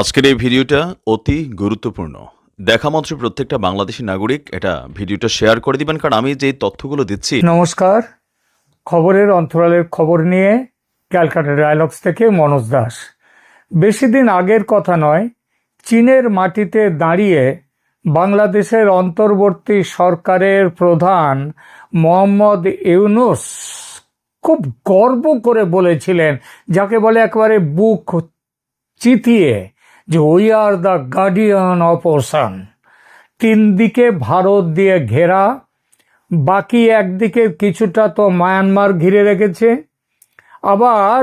আজকের এই ভিডিওটা অতি গুরুত্বপূর্ণ। দেখা মাত্র প্রত্যেকটা বাংলাদেশি নাগরিক এটা ভিডিওটা শেয়ার করে দিবেন, কারণ আমি যে তথ্যগুলো দিচ্ছি নমস্কার। খবরের অন্তরালের খবর নিয়ে ক্যালকাটা ডায়ালগস থেকে মনোজ দাস। বেশি দিন আগের কথা নয়, চীনের মাটিতে দাঁড়িয়ে বাংলাদেশের অন্তর্বর্তী সরকারের প্রধান মোহাম্মদ ইউনুস খুব গর্ব করে বলেছিলেন, যাকে বলে একেবারে বুক চিতিয়ে। যে we are the guardian of ocean তিন দিকে ভারত দিয়ে ঘেরা, বাকি একদিকে কিছুটা তো মায়ানমার ঘিরে রেখেছে। আবার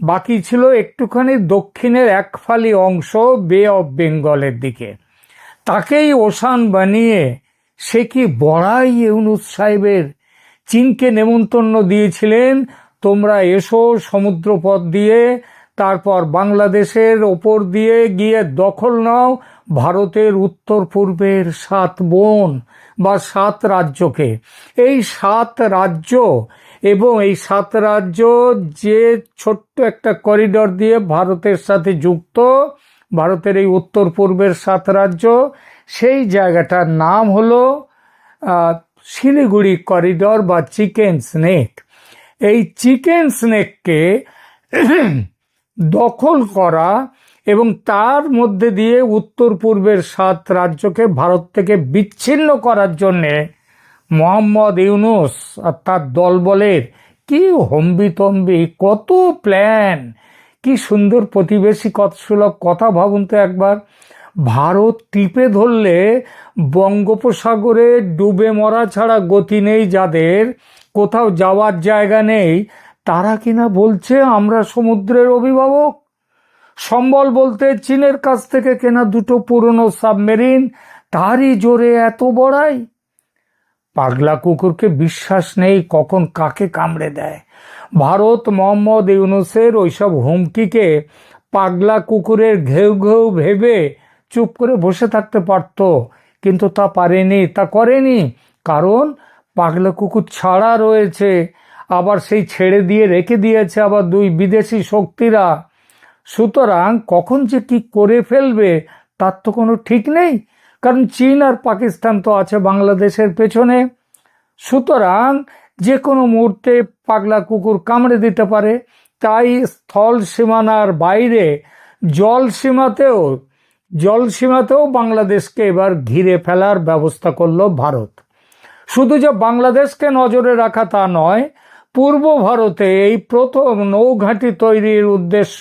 বাকি ছিল একটুখানি দক্ষিণের এক ফালি অংশ বে অফ বেঙ্গলের দিকে। তাকেই ওশান বানিয়ে সে কি বড়াই ইউনুস সাহেবের চীনকে নেমন্তন্ন দিয়েছিলেন? তোমরা এসো সমুদ্রপথ দিয়ে তারপর বাংলাদেশের ওপর দিয়ে গিয়ে দখল নাও ভারতের উত্তর পূর্বের সাত বোন বা সাত রাজ্যকে। এই সাত রাজ্য এবং এই সাত রাজ্য যে ছোট্ট একটা করিডর দিয়ে ভারতের সাথে যুক্ত, ভারতের এই উত্তর পূর্বের সাত রাজ্য, সেই জায়গাটার নাম হলো শিলিগুড়ি করিডর বা চিকেন স্নেক এই চিকেন স্নেককে দখল করা এবং তার মধ্যে দিয়ে উত্তর পূর্বের সাত রাজ্যকে ভারত থেকে বিচ্ছিন্ন করার জন্যে মোহাম্মদ ইউনুস আর তার দলবলের কি হম্বিতম্বি, কত প্ল্যান কি সুন্দর প্রতিবেশী সুলভ কথা ভাবুন তো একবার। ভারত টিপে ধরলে বঙ্গোপসাগরে ডুবে মরা ছাড়া গতি নেই যাদের, কোথাও যাওয়ার জায়গা নেই। তারা কিনা বলছে আমরা সমুদ্রের অভিভাবক। সম্বল বলতে চীনের কাছ থেকে কেনা দুটো পুরনো সাবমেরিন, তারই জোরে এত বড়াই। পাগলা কুকুরকে বিশ্বাস নেই কখন কাকে কামড়ে দেয়। ভারত মোহাম্মদ ইউনুসের ওইসব হুমকিকে পাগলা কুকুরের ঘেউ ঘেউ ভেবে চুপ করে বসে থাকতে পারত, কিন্তু তা পারেনি, তা করেনি, কারণ পাগলা কুকুর ছাড়া রয়েছে। আবার সেই ছেড়ে দিয়ে রেখে দিয়েছে আবার দুই বিদেশি শক্তিরা। সুতরাং কখন যে কি করে ফেলবে, তার তো কোনো ঠিক নেই, কারণ চীন আর পাকিস্তান তো আছে বাংলাদেশের পেছনে। সুতরাং যে কোনো মুহূর্তে পাগলা কুকুর কামড়ে দিতে পারে, তাই স্থল সীমানার বাইরে জল সীমাতেও জল সীমাতেও বাংলাদেশকে এবার ঘিরে ফেলার ব্যবস্থা করল ভারত। শুধু যে বাংলাদেশকে নজরে রাখা তা নয় পূর্ব ভারতে এই প্রথম নৌঘাঁটি তৈরির উদ্দেশ্য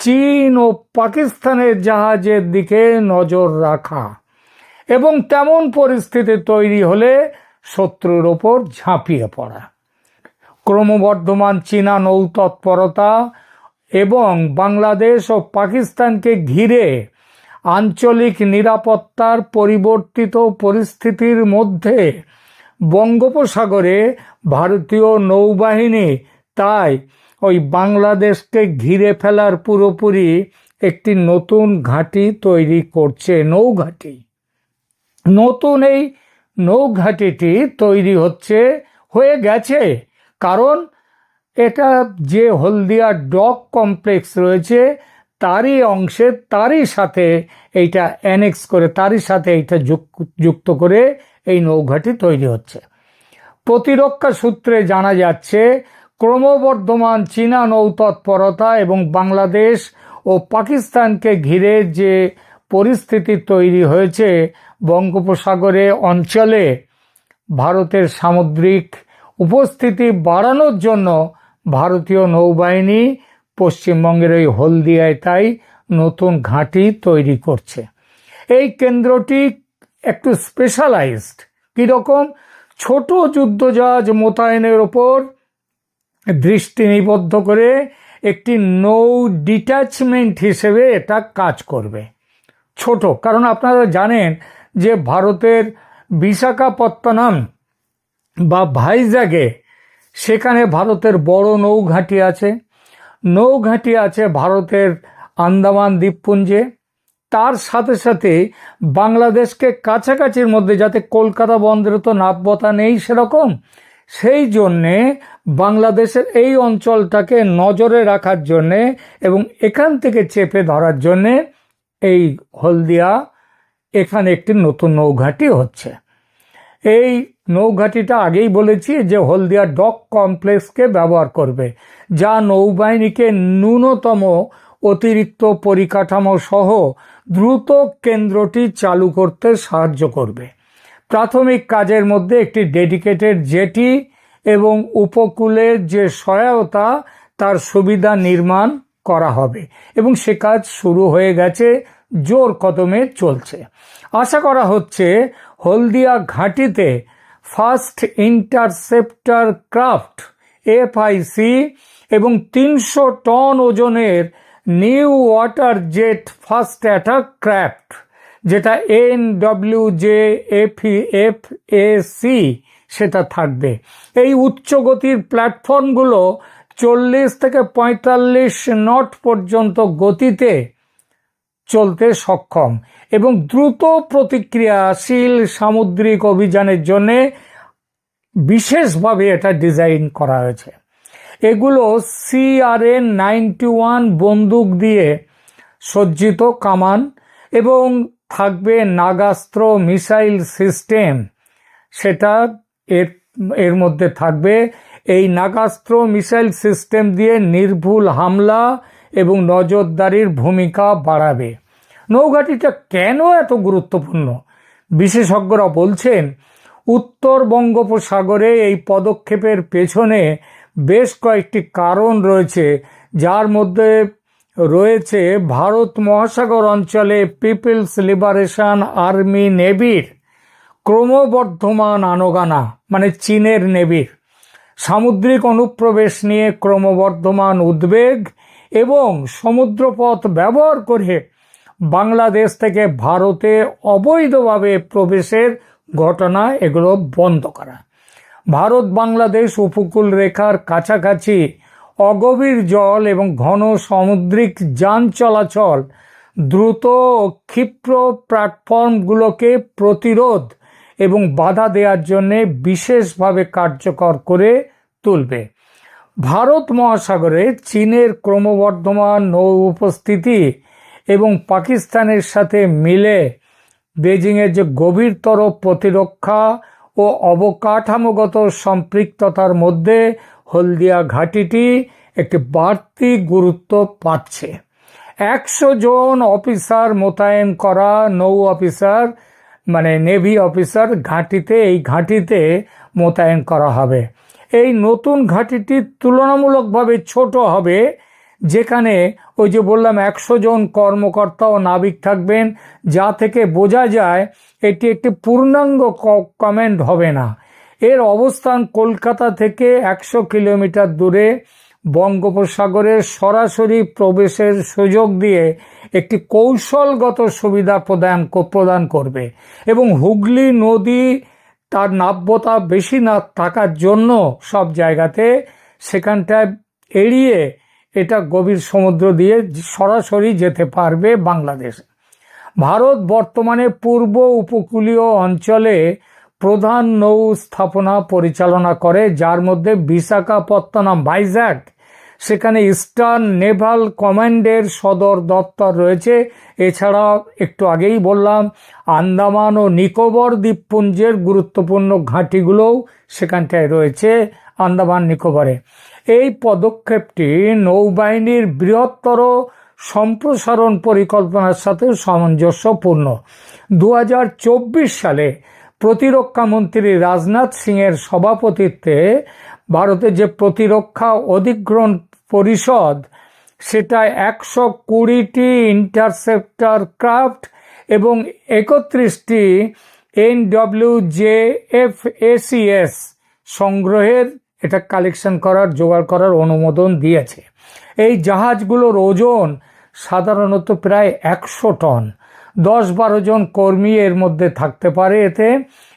চীন ও পাকিস্তানের জাহাজের দিকে নজর রাখা। এবং তেমন পরিস্থিতি তৈরি হলে শত্রুর ওপর ঝাঁপিয়ে পড়া। ক্রমবর্ধমান চীনা নৌতৎপরতা এবং বাংলাদেশ ও পাকিস্তানকে ঘিরে আঞ্চলিক নিরাপত্তার পরিবর্তিত পরিস্থিতির মধ্যে বঙ্গোপসাগরে ভারতীয় নৌবাহিনী তাই ওই বাংলাদেশকে ঘিরে ফেলার পুরোপুরি একটি নতুন ঘাঁটি তৈরি করছে নৌঘাঁটি। নতুন এই নৌঘাঁটিটি তৈরি হচ্ছে, হয়ে গেছে। কারণ এটা যে হলদিয়া ডক কমপ্লেক্স রয়েছে, তারই অংশে তারই সাথে এইটা অ্যানেক্স করে, তারই সাথে এইটা যুক- যুক্ত করে এই নৌঘাঁটি তৈরি হচ্ছে। প্রতিরক্ষা সূত্রে জানা যাচ্ছে, ক্রমবর্ধমান চীনা নৌতৎপরতা এবং বাংলাদেশ ও পাকিস্তানকে ঘিরে যে পরিস্থিতি তৈরি হয়েছে বঙ্গোপসাগরে অঞ্চলে, ভারতের সামুদ্রিক উপস্থিতি বাড়ানোর জন্য ভারতীয় নৌবাহিনী পশ্চিমবঙ্গের ওই হলদিয়ায় তাই নতুন ঘাঁটি তৈরি করছে। এই কেন্দ্রটি একটু স্পেশালাইজড কীরকম? ছোট যুদ্ধজাহাজ মোতায়েনের ওপর দৃষ্টি নিবদ্ধ করে একটি নৌ ডিট্যাচমেন্ট হিসেবে এটা কাজ করবে। ছোট, কারণ আপনারা জানেন যে ভারতের বিশাখাপত্তনম বা ভাইজাগে সেখানে ভারতের বড় নৌঘাঁটি আছে। নৌঘাঁটি আছে ভারতের আন্দামান দ্বীপপুঞ্জে। তার সাথে সাথে বাংলাদেশকে কাছাকাছির মধ্যে যাতে কলকাতা বন্দরে তো নাব্যতা নেই সেরকম, সেই জন্যে বাংলাদেশের এই অঞ্চলটাকে নজরে রাখার জন্যে এবং এখান থেকে চেপে ধরার জন্যে এই হলদিয়া এখানে একটি নতুন নৌঘাটি হচ্ছে। এই নৌঘাটিটা আগেই বলেছি যে হলদিয়া ডক কমপ্লেক্সকে ব্যবহার করবে, যা নৌবাহিনীকে ন্যূনতম অতিরিক্ত পরিকাঠামো সহ দ্রুত কেন্দ্রটি চালু করতে সাহায্য করবে। প্রাথমিক কাজের মধ্যে একটি ডেডিকেটেড জেটি এবং উপকূলের যে সহায়তা, তার সুবিধা নির্মাণ করা হবে এবং সে কাজ শুরু হয়ে গেছে, জোর কদমে চলছে। আশা করা হচ্ছে হলদিয়া ঘাঁটিতে ফার্স্ট ইন্টারসেপ্টার ক্রাফট, এফআইসি, এবং তিনশো টন ওজনের new water jet fast attack craft, যেটা N W J F F A C, সেটা থাকবে। এই উচ্চ গতির প্ল্যাটফর্মগুলো চল্লিশ থেকে পঁয়তাল্লিশ নট পর্যন্ত গতিতে চলতে সক্ষম এবং দ্রুত প্রতিক্রিয়াশীল সামুদ্রিক অভিযানের জন্য বিশেষভাবে এটা ডিজাইন করা হয়েছে। এগুলো সিআরএন নাইনটি ওয়ান বন্দুক দিয়ে সজ্জিত কামান এবং থাকবে নাগাস্ত্র মিসাইল সিস্টেম। সেটা এর এর মধ্যে থাকবে এই নাগাস্ত্র মিসাইল সিস্টেম দিয়ে নির্ভুল হামলা এবং নজরদারির ভূমিকা বাড়াবে। নৌঘাটিটা কেন এত গুরুত্বপূর্ণ? বিশেষজ্ঞরা বলছেন, উত্তর বঙ্গোপসাগরে এই পদক্ষেপের পেছনে বেশ কয়েকটি কারণ রয়েছে, যার মধ্যে রয়েছে ভারত মহাসাগর অঞ্চলে পিপলস লিবারেশন আর্মি নেভির ক্রমবর্ধমান আনোগানা মানে চীনের নেভির। সামুদ্রিক অনুপ্রবেশ নিয়ে ক্রমবর্ধমান উদ্বেগ এবং সমুদ্রপথ ব্যবহার করে বাংলাদেশ থেকে ভারতে অবৈধভাবে প্রবেশের ঘটনা এগুলো বন্ধ করা। ভারত বাংলাদেশ উপকূল রেখার কাছাকাছি অগভীর জল এবং ঘন সামুদ্রিক যান চলাচল দ্রুত ক্ষিপ্র প্ল্যাটফর্মগুলোকে প্রতিরোধ এবং বাধা দেওয়ার জন্যে বিশেষভাবে কার্যকর করে তুলবে। ভারত মহাসাগরে চীনের ক্রমবর্ধমান নৌ উপস্থিতি এবং পাকিস্তানের সাথে মিলে বেজিংয়ের যে গভীরতর প্রতিরক্ষা ও অবকাঠামোগত সম্পৃক্ততার মধ্যে হলদিয়া ঘাটিটি একটি বাড়তি গুরুত্ব পাচ্ছে। একশো জন অফিসার মোতায়েন করা নৌ অফিসার মানে নেভি অফিসার ঘাঁটিতে, এই ঘাঁটিতে মোতায়েন করা হবে। এই নতুন ঘাঁটিটি তুলনামূলকভাবে ছোট হবে, যেখানে ওই যে বললাম একশো জন কর্মকর্তা ও নাবিক থাকবেন, যা থেকে বোঝা যায় এটি একটি পূর্ণাঙ্গ কমেন্ট হবে না। এর অবস্থান কলকাতা থেকে একশো কিলোমিটার দূরে বঙ্গোপসাগরের সরাসরি প্রবেশের সুযোগ দিয়ে একটি কৌশলগত সুবিধা প্রদান প্রদান করবে এবং হুগলি নদী তার নাব্যতা বেশি না থাকার জন্য সব জায়গাতে সেখানটায় এড়িয়ে এটা গভীর সমুদ্র দিয়ে সরাসরি যেতে পারবে বাংলাদেশে। ভারত বর্তমানে পূর্ব উপকূলীয় অঞ্চলে প্রধান নৌ স্থাপনা পরিচালনা করে, যার মধ্যে বিশাখাপত্তনম ভাইজ্যাক সেখানে ইস্টার্ন নেভাল কমান্ডের সদর দপ্তর রয়েছে। এছাড়া একটু আগেই বললাম, আন্দামান ও নিকোবর দ্বীপপুঞ্জের গুরুত্বপূর্ণ ঘাঁটিগুলোও সেখানটায় রয়েছে, আন্দামান নিকোবরে। এই পদক্ষেপটি নৌবাহিনীর বৃহত্তর সম্প্রসারণ পরিকল্পনার সাথে সামঞ্জস্যপূর্ণ। দু হাজার চব্বিশ সালে প্রতিরক্ষা মন্ত্রী রাজনাথ সিংয়ের সভাপতিত্বে ভারতের যে প্রতিরক্ষা অধিগ্রহণ পরিষদ সেটা একশো কুড়িটি ইন্টারসেপ্টার ক্রাফট এবং একত্রিশটি এনডব্লিউ জে এফ এসিএস সংগ্রহের এটা কালেকশন করার, জোগাড় করার অনুমোদন দিয়েছে। এই জাহাজগুলোর ওজন সাধারণত প্রায় একশো টন। দশ বারো জন কর্মী এর মধ্যে থাকতে পারে এতে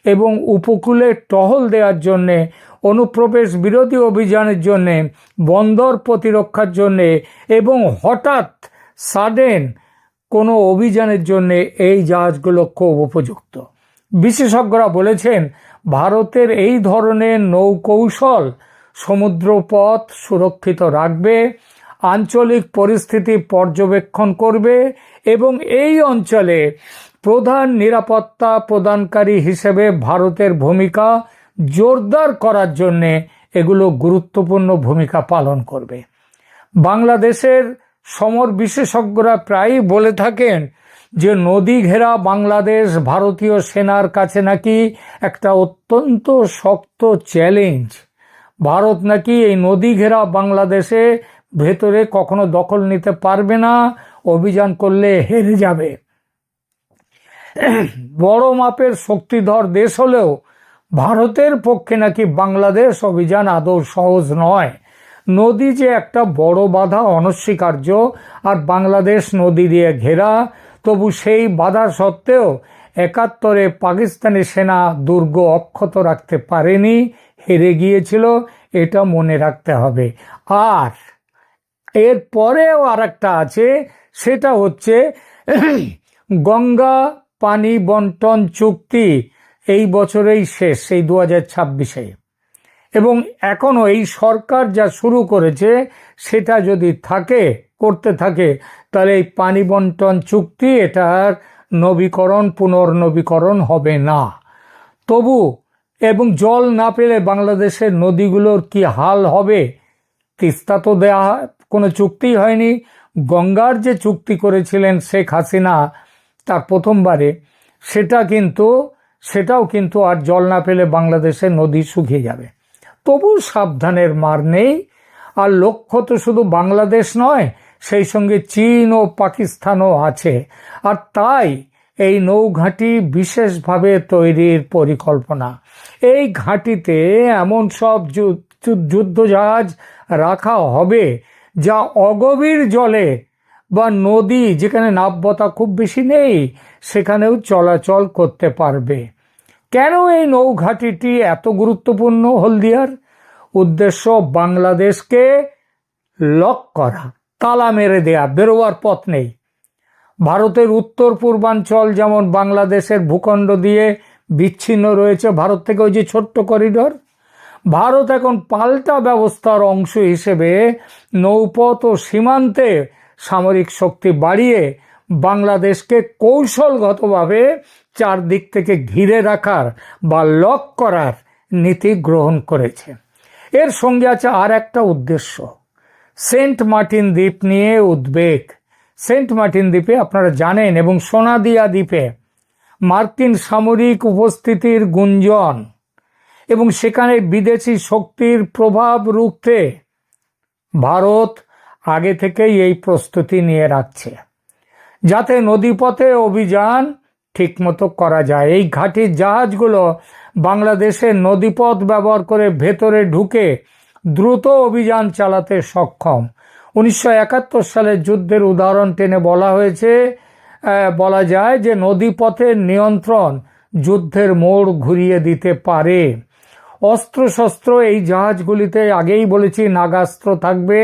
এবং উপকূলে টহল দেওয়ার জন্যে, অনুপ্রবেশ বিরোধী অভিযানের জন্যে, বন্দর প্রতিরক্ষার জন্যে এবং হঠাৎ সাডেন কোনো অভিযানের জন্যে এই জাহাজগুলো খুব উপযুক্ত। বিশেষজ্ঞরা বলেছেন ভারতের এই ধরনের নৌকৌশল সমুদ্রপথ সুরক্ষিত রাখবে, আঞ্চলিক পরিস্থিতি পর্যবেক্ষণ করবে এবং এই অঞ্চলে প্রধান নিরাপত্তা প্রদানকারী হিসেবে ভারতের ভূমিকা জোরদার করার জন্যে এগুলো গুরুত্বপূর্ণ ভূমিকা পালন করবে। বাংলাদেশের সমর বিশেষজ্ঞরা প্রায়ই বলে থাকেন যে নদী ঘেরা বাংলাদেশ ভারতীয় সেনার কাছে নাকি একটা অত্যন্ত শক্ত চ্যালেঞ্জ। ভারত নাকি এই নদী ঘেরা বাংলাদেশে ভেতরে কখনো দখল নিতে পারবে না, অভিযান করলে হেরে যাবে। বড় মাপের শক্তিধর দেশ হলেও ভারতের পক্ষে নাকি বাংলাদেশ অভিযান আদৌ সহজ নয়। নদী যে একটা বড় বাধা, অনস্বীকার্য, আর বাংলাদেশ নদী দিয়ে ঘেরা তবু সেই বাধা সত্ত্বেও একাত্তরে পাকিস্তানি সেনা দুর্গ অক্ষত রাখতে পারেনি, হেরে গিয়েছিল, এটা মনে রাখতে হবে। আর এর পরেও আর একটা আছে, সেটা হচ্ছে গঙ্গা পানি বন্টন চুক্তি এই বছরেই শেষ, এই দু হাজার ছাব্বিশে। এবং এখনও এই সরকার যা শুরু করেছে, সেটা যদি থাকে করতে থাকে, তাহলে এই পানি বন্টন চুক্তি এটার নবীকরণ, পুনর্নবীকরণ হবে না। তবু, এবং জল না পেলে বাংলাদেশের নদীগুলোর কি হাল হবে? তিস্তা তো দেয়া, কোনো চুক্তি হয়নি। গঙ্গার যে চুক্তি করেছিলেন শেখ হাসিনা তার প্রথমবারে, সেটা কিন্তু, সেটাও কিন্তু আর জল না পেলে বাংলাদেশের নদী শুকিয়ে যাবে। তবু সাবধানের মার নেই। আর লক্ষ্য তো শুধু বাংলাদেশ নয় সেই সঙ্গে চীন ও পাকিস্তানও আছে। আর তাই এই নৌঘাঁটি বিশেষভাবে তৈরির পরিকল্পনা। এই ঘাঁটিতে এমন সব যুদ্ধজাহাজ রাখা হবে যা অগভীর জলে বা নদী যেখানে নাব্যতা খুব বেশি নেই, সেখানেও চলাচল করতে পারবে। কেন এই নৌঘাঁটিটি এত গুরুত্বপূর্ণ হলদিয়ার? উদ্দেশ্য বাংলাদেশকে লক করা। তালা মেরে দেয়া বেরোয়ার পথ নেই। ভারতের উত্তর পূর্বাঞ্চল যেমন বাংলাদেশের ভূখণ্ড দিয়ে বিচ্ছিন্ন রয়েছে, ভারত থেকে ওই যে ছোট্ট করিডর। ভারত এখন পাল্টা ব্যবস্থার অংশ হিসেবে নৌপথ ও সীমান্তে সামরিক শক্তি বাড়িয়ে বাংলাদেশকে কৌশলগতভাবে চারদিক থেকে ঘিরে রাখার বা লক করার নীতি গ্রহণ করেছে। এর সঙ্গে আছে আর একটা উদ্দেশ্য। সেন্ট মার্টিন দ্বীপ নিয়ে উদ্বেগ। সেন্ট মার্টিন দ্বীপে আপনারা জানেন এবং সোনাদিয়া দ্বীপে মার্কিন সামরিক উপস্থিতির গুঞ্জন এবং সেখানে বিদেশি শক্তির প্রভাব রুখতে ভারত আগে থেকেই এই প্রস্তুতি নিয়ে রাখছে। যাতে নদীপথে অভিযান ঠিকমতো করা যায়। এই ঘাটির জাহাজগুলো বাংলাদেশের নদীপথ ব্যবহার করে ভেতরে ঢুকে দ্রুত অভিযান চালাতে সক্ষম। উনিশশো একাত্তর সালের যুদ্ধের উদাহরণ টেনে বলা হয়েছে বলা যায় যে নদীপথের নিয়ন্ত্রণ যুদ্ধের মোড় ঘুরিয়ে দিতে পারে। অস্ত্রশস্ত্র এই জাহাজগুলিতে আগেই বলেছি নাগাস্ত্র থাকবে,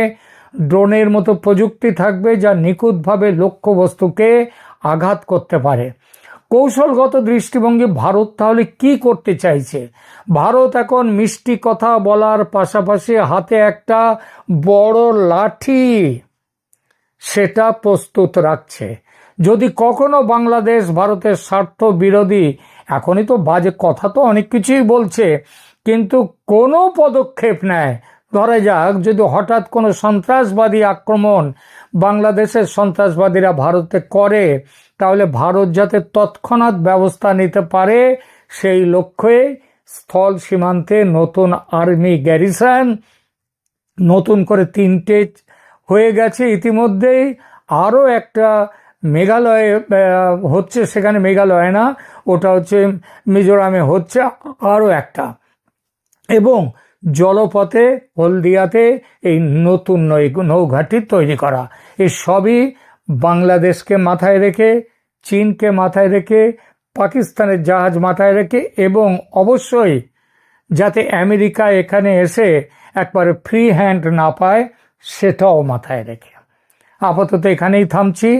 ড্রোনের মতো প্রযুক্তি থাকবে যা নিখুঁতভাবে লক্ষ্যবস্তুকে আঘাত করতে পারে। কৌশলগত দৃষ্টিভঙ্গি ভারত তাহলে কি করতে চাইছে? ভারত এখন মিষ্টি কথা বলার পাশাপাশি হাতে একটা বড় লাঠি সেটা প্রস্তুত রাখছে। যদি কখনো বাংলাদেশ ভারতের স্বার্থ বিরোধী, এখনই তো বাজে কথা তো অনেক কিছুই বলছে, কিন্তু কোনো পদক্ষেপ নেয়। ধরা যাক, যদি হঠাৎ কোনো সন্ত্রাসবাদী আক্রমণ বাংলাদেশের সন্ত্রাসবাদীরা ভারতে করে তাহলে ভারত যাতে তৎক্ষণাৎ ব্যবস্থা নিতে পারে, সেই লক্ষ্যে স্থল সীমান্তে নতুন আর্মি গ্যারিসন নতুন করে তিনটে হয়ে গেছে। ইতিমধ্যেই আরও একটা মেঘালয়ে হচ্ছে, সেখানে মেঘালয় না, ওটা হচ্ছে মিজোরামে হচ্ছে আরও একটা। এবং জলপথে, হলদিয়াতে এই নতুন নৌ, নৌঘাটি তৈরি করা। এই সবই বাংলাদেশকে মাথায় রেখে চীনকে মাথায় রেখে, পাকিস্তানের জাহাজ মাথায় রেখে এবং অবশ্যই যাতে আমেরিকা এখানে এসে একবারে ফ্রি হ্যান্ড না পায়, সেটাও মাথায় রেখে। আপাতত এখানেই থামছি।